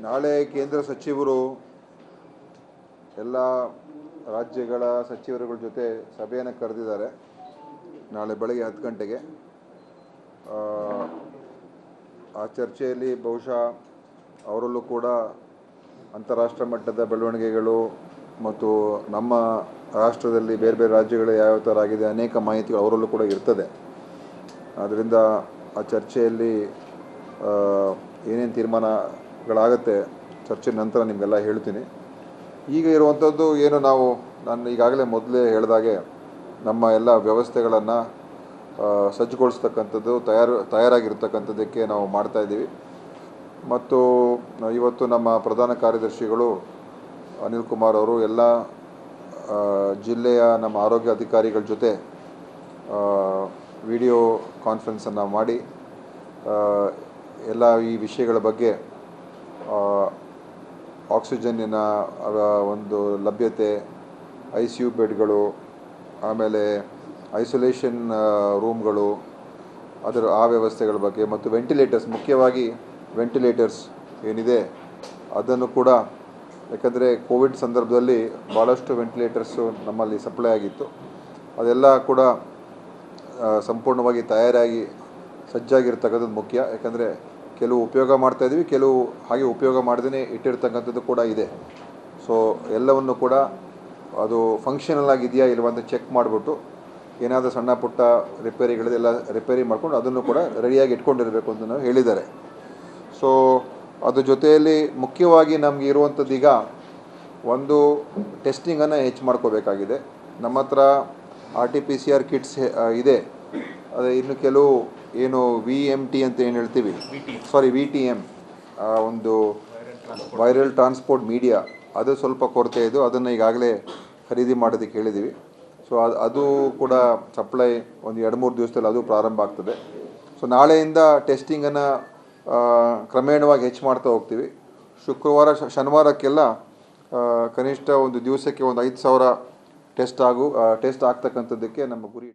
ನಾಳೆ ಕೇಂದ್ರ ಸಚಿವರು ಎಲ್ಲ ರಾಜ್ಯಗಳ ಸಚಿವರುಗಳ ಜೊತೆ ಸಭೆಯನ್ನು ಕರೆದಿದ್ದಾರೆ. ನಾಳೆ ಬೆಳಗ್ಗೆ ಹತ್ತು ಗಂಟೆಗೆ. ಆ, ಚರ್ಚೆಯಲ್ಲಿ ಬಹುಶಃ ಅವರಲ್ಲೂ ಕೂಡ ಅಂತಾರಾಷ್ಟ್ರ ಮಟ್ಟದ ಬೆಳವಣಿಗೆಗಳು ಮತ್ತು ನಮ್ಮ ರಾಷ್ಟ್ರದಲ್ಲಿ ಬೇರೆ ಬೇರೆ ರಾಜ್ಯಗಳು ಯಾವ್ಯಾವ ಥರ ಆಗಿದೆ ಅನೇಕ ಮಾಹಿತಿಗಳು ಅವರಲ್ಲೂ ಕೂಡ ಇರ್ತದೆ. ಆದ್ದರಿಂದ ಆ ಚರ್ಚೆಯಲ್ಲಿ ಏನೇನು ಏನೇನು ತೀರ್ಮಾನಗಳಾಗತ್ತೆ ಚರ್ಚೆ ನಂತರ ನಿಮಗೆಲ್ಲ ಹೇಳ್ತೀನಿ. ಈಗ ಇರುವಂಥದ್ದು ಏನು ನಾವು, ನಾನು ಈಗಾಗಲೇ ಮೊದಲೇ ಹೇಳಿದಾಗೆ ನಮ್ಮ ಎಲ್ಲ ವ್ಯವಸ್ಥೆಗಳನ್ನು ಸಜ್ಜುಗೊಳಿಸ್ತಕ್ಕಂಥದ್ದು, ತಯಾರು, ತಯಾರಾಗಿರ್ತಕ್ಕಂಥದ್ದಕ್ಕೆ ನಾವು ಮಾಡ್ತಾ ಇದ್ದೀವಿ. ಮತ್ತು ಇವತ್ತು ನಮ್ಮ ಪ್ರಧಾನ ಕಾರ್ಯದರ್ಶಿಗಳು ಅನಿಲ್ ಕುಮಾರ್ ಅವರು ಎಲ್ಲ ಜಿಲ್ಲೆಯ ನಮ್ಮ ಆರೋಗ್ಯ ಅಧಿಕಾರಿಗಳ ಜೊತೆ ವಿಡಿಯೋ ಕಾನ್ಫರೆನ್ಸನ್ನು ಮಾಡಿ ಎಲ್ಲ ಈ ವಿಷಯಗಳ ಬಗ್ಗೆ ಆಕ್ಸಿಜನ್ನಿನ ಒಂದು ಲಭ್ಯತೆ ಐ ಸಿ ಯು ಬೆಡ್ಗಳು, ಆಮೇಲೆ ಐಸೋಲೇಷನ್ ರೂಮ್ಗಳು ಅದರ ಆ ವ್ಯವಸ್ಥೆಗಳ ಬಗ್ಗೆ ಮತ್ತು ವೆಂಟಿಲೇಟರ್ಸ್ ಮುಖ್ಯವಾಗಿ ವೆಂಟಿಲೇಟರ್ಸ್ ಏನಿದೆ, ಅದನ್ನು ಕೂಡ ಯಾಕಂದರೆ ಕೋವಿಡ್ ಸಂದರ್ಭದಲ್ಲಿ ಭಾಳಷ್ಟು ವೆಂಟಿಲೇಟರ್ಸು ನಮ್ಮಲ್ಲಿ ಸಪ್ಲೈ ಆಗಿತ್ತು. ಅದೆಲ್ಲ ಕೂಡ ಸಂಪೂರ್ಣವಾಗಿ ತಯಾರಾಗಿ ಸಜ್ಜಾಗಿರ್ತಕ್ಕಂಥದ್ದು ಮುಖ್ಯ. ಯಾಕಂದರೆ ಕೆಲವು ಉಪಯೋಗ ಮಾಡ್ತಾ ಇದ್ದೀವಿ ಕೆಲವು ಹಾಗೆ ಉಪಯೋಗ ಮಾಡದೇ ಇಟ್ಟಿರ್ತಕ್ಕಂಥದ್ದು ಕೂಡ ಇದೆ. ಸೊ ಎಲ್ಲವನ್ನು ಕೂಡ ಅದು ಫಂಕ್ಷನಲ್ ಆಗಿದೆಯಾ ಇಲ್ವಾ ಅಂತ ಚೆಕ್ ಮಾಡಿಬಿಟ್ಟು, ಏನಾದರೂ ಸಣ್ಣ ಪುಟ್ಟ ರಿಪೇರಿಗಳಿದೆಲ್ಲ ರಿಪೇರಿ ಮಾಡಿಕೊಂಡು ಅದನ್ನು ಕೂಡ ರೆಡಿಯಾಗಿ ಇಟ್ಕೊಂಡಿರಬೇಕು ಅಂತ ಹೇಳಿದ್ದಾರೆ. ಸೊ ಅದ್ರ ಜೊತೆಯಲ್ಲಿ ಮುಖ್ಯವಾಗಿ ನಮಗೆ ಇರುವಂಥದ್ದು ಈಗ ಒಂದು ಟೆಸ್ಟಿಂಗನ್ನು ಹೆಚ್ಚು ಮಾಡ್ಕೋಬೇಕಾಗಿದೆ. ನಮ್ಮ ಹತ್ರ R T P C R kits ಇದೆ. ಅದೇ ಇನ್ನು ಕೆಲವು ಏನು ವಿ ಎಂ ಟಿ ಅಂತ ಏನು ಹೇಳ್ತೀವಿ? ಸಾರಿ ವಿ ಟಿ ಎಂ ಒಂದು ವೈರಲ್ ಟ್ರಾನ್ಸ್ಪೋರ್ಟ್ ಮೀಡಿಯಾ ಅದು ಸ್ವಲ್ಪ ಕೊರತೆ ಇದು. ಅದನ್ನು ಈಗಾಗಲೇ ಖರೀದಿ ಮಾಡೋದಕ್ಕೆ ಹೇಳಿದ್ದೀವಿ ಸೊ ಅದು ಅದು ಕೂಡ ಸಪ್ಲೈ ಒಂದು ಎರಡು ಮೂರು ದಿವಸದಲ್ಲಿ ಅದು ಪ್ರಾರಂಭ ಆಗ್ತದೆ. ಸೊ ನಾಳೆಯಿಂದ ಟೆಸ್ಟಿಂಗನ್ನು ಕ್ರಮೇಣವಾಗಿ ಹೆಚ್ಚು ಮಾಡ್ತಾ ಹೋಗ್ತೀವಿ. ಶುಕ್ರವಾರ ಶನಿವಾರಕ್ಕೆಲ್ಲ ಕನಿಷ್ಠ ಒಂದು ದಿವಸಕ್ಕೆ ಒಂದು ಐದು ಸಾವಿರ ಟೆಸ್ಟ್ ಆಗು ಟೆಸ್ಟ್ ಆಗ್ತಕ್ಕಂಥದ್ದಕ್ಕೆ ನಮ್ಮ ಗುರಿ